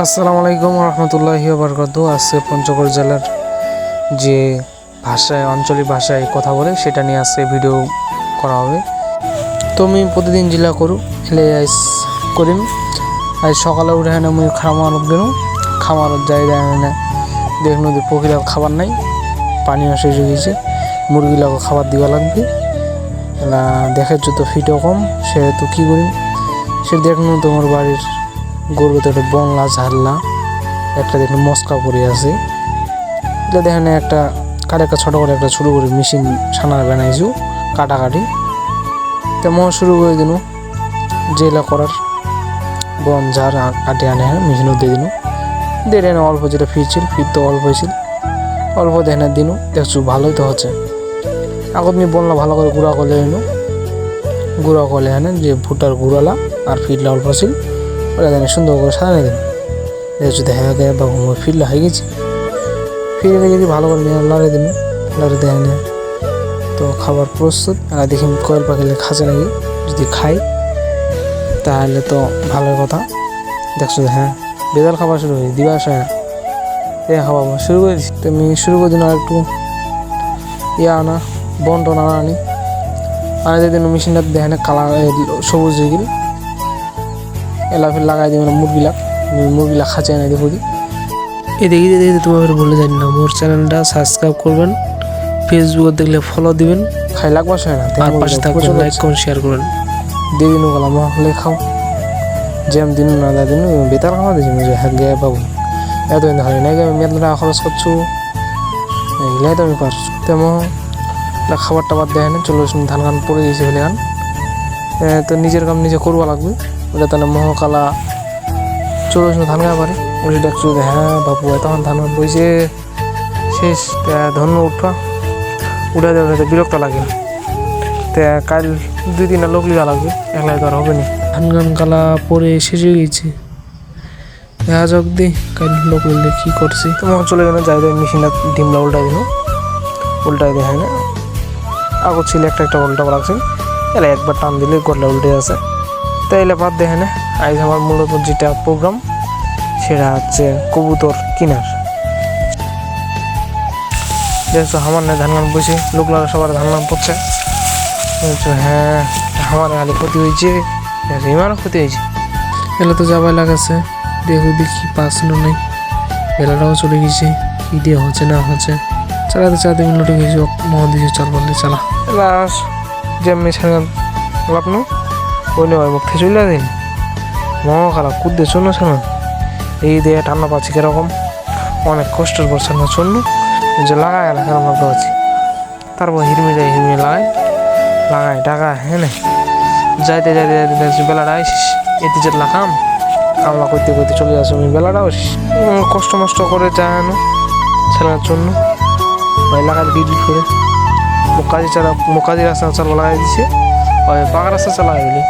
আসসালামু আলাইকুম রহমতুল্লাহি বরকত। আজকে পঞ্চগড় জেলার যে ভাষায়, আঞ্চলিক ভাষায় কথা বলে, সেটা নিয়ে আজকে ভিডিও করা হবে। তো আমি প্রতিদিন জেলা করু খেলে আইস করিম। আজ সকালে উঠে হেন আমি খামারত গেল খামারত যাই দেয় না দেখ নদী পখিলা খাবার নাই পানিও শেষ হয়ে গেছে। মুরগিলাকে খাবার দিবা লাগবে। এলা দেখাচ্ছ তো ফিটও কম, সেহেতু কী করি সে দেখুন তোমার বাড়ির গরু তো একটা বংলা ঝাল্লা একটা দেখুন মস্কা পরে আছে। এটা দেখেন একটা কার একটা ছোটো করে একটা শুরু করে মেশিন ছানা বানাইছু, কাটাকাটি। তেমন শুরু করে দিনু, জেলা করার বন ঝাড় কাটে আনে হ্যাঁ মেশিনও দিয়ে দিনু। দিয়ে দেন অল্প যেটা ফিরছিল, ফির তো অল্প হয়েছিল। অল্প দেখেন দিনু, দেখছু ভালোই তো হচ্ছে। আগত আমি বললাম ভালো করে গুঁড়া করলে এনো গুঁড়া করলে হ্যাঁ যে ভুট্টার গুঁড়ালা আর ফিরলা অল্প ছিল ওরা জানে সুন্দর করে সাজানো দিন দেখছ দেখা গেছে বাবু মোর ফিরলা হয়ে গেছে। ফিরে গেছি ভালো করে লাড়ে দিন লাড়ে দেয় না। তো খাবার প্রস্তুত, আর দেখি কয়েল পাখিলে খাঁচে নাকি, যদি খাই তাহলে তো ভালো কথা। দেখছ হ্যাঁ বেদাল খাবার শুরু হয়েছে, দিবা আসে এ খাওয়া শুরু করে দিচ্ছি তুমি শুরু করে দিন আর একটু ইয়া আনা বন টন আনা। আনি আনে দিন মেশিনটা দেখেন কালার সবুজ হয়ে গেল। এলা ফের লাগাই দিবেন মুরগিলা মুরগিলা খাঁচে এনে দেখো দি। এদিকে দেখতে তোমার বলে জানি না মোর চ্যানেলটা সাবস্ক্রাইব করবেন ফেসবুকে দেখলে ফলো দিবেন খাই লাগবা সে না আর পাশে থাকবেন লাইক করুন শেয়ার করুন দিন গেলাম হলে খাও। যেম দিন না দা দিন বেতার খাওয়া দিয়েছি মুঝে হ্যাঁ গে বাবু এত দিন হয় নাই আমি মেদলা খরচ করছু। এগুলাই তো আমি পারছ তেমন খাবার টাবার দেয় না চলো ধান গান পড়ে গেছে ফেলে গান তো নিজের কাম নিজে করবা লাগবে। ওটা তাহলে মহকালা চলো ধান গায়ে পারে। ওই ডাকছো যে, হ্যাঁ বাবু তখন ধান বইছে। শেষ ধন্য উঠবা উঠে। তো বিরক্ত লাগে। তা কাল দুই তিনটা লোক লিগা লাগবে একলাই তো আর হবে না। ধান গান কালা পরে শেষ হয়ে গেছে। দেখা যাক দি কাল লোক লিখলে কি করছি। তোমার চলে গেলে যাই দেয় মেশিনটা ডিমলা উল্টাই দিল। উল্টাই দেয় না। আগত ছিল একটা একটা উল্টা লাগছে। এলা একবার টান দিলে গড়লে উল্টে আছে তো এলে বাদ দেখে না আজ আমার মূলত যেটা প্রোগ্রাম সেটা হচ্ছে কবুতর কিনার। যেহেতু আমার না ধান গান বসে লোকলা সবার ধান গান পড়ছে হ্যাঁ আমার খালি ক্ষতি হয়েছে রিমারও ক্ষতি হয়েছে এলে তো যাবাই লাগাছে দেখো দেখি পাসলো নেই। বেলাটাও চলে গেছে, কি দিয়ে হচ্ছে না হচ্ছে। চালাতে চালাতে মিনিটে গেছি মহ দিয়েছে চল বললে, চালা। লাস যেমনি ছেড়ে লাভ নো ওই নেই মুখ চলে দিন। মহ খারাপ কুদ্দে শোনো শোনো। এই দিয়ে ঠান্ডা পাচ্ছি কীরকম? অনেক কষ্টের পর শোনো শোনো যে লাগায় না কেন ভাবতে তারপর হিরমি যায়, হিরমি লাগাই লাগাই টাকা হ্যাঁ যাইতে যাইতে যাইতে দেখছি বেলাটা আইসিস। এতে যে লাগাম কামলা করতে করতে চলে যাচ্ছি আমি বেলাটা আসিস কষ্ট মষ্ট করে যায় না। ছেলের জন্য ভাই লাগাই ডিট করে। মোকাজি চালা মোকাজি রাস্তা চালা লাগাই দিছে। ওই পাকা চালা গেলি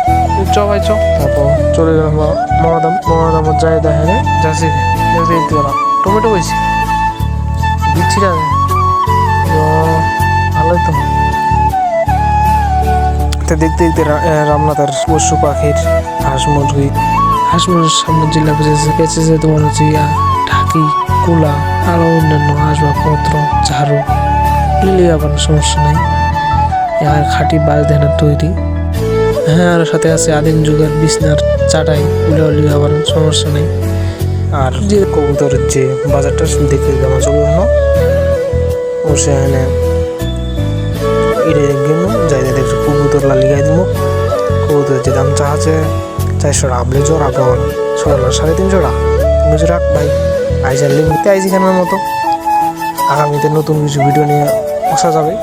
চ ভাই, চ। তারপর চলে গেলাম মহাদাম মহাদাম যাই দেখে রে যাচ্ছি দেখতে দেখতে গেলাম টমেটো হয়েছে দিচ্ছি না ভালোই তো। দেখতে দেখতে রামনাথের পশু পাখির হাঁস মুরগি। হাঁস মুরগির সামনে জেলা বেঁচেছে বেঁচেছে তোমার হচ্ছে ইয়া, ঢাকি, কুলা আরও অন্যান্য আসবাবপত্র ঝাড়ু। লিলে আবার সমস্যা নেই। আর খাঁটি বাঁশ ধানের তৈরি। হ্যাঁ আর সাথে আছে আদিম যুগের বিছনার চাটাই উলে উলি আবার সমস্যা নেই। আর যে কবুতরের যে বাজারটা আমার চোখে হলো ও সেখানে ইরে গেল, যাই যাই দেখছি কবুতর লালিগাই দিব কবুতরের যে দাম চা আছে, চারশো আপনি জোর আপনার ছড়া সাড়ে তিনশো টাকা। তিনশো টাকা ভাই আইসার লিমিটে আইসি খানের মতো। আগামীতে নতুন কিছু ভিডিও নিয়ে আসা যাবে।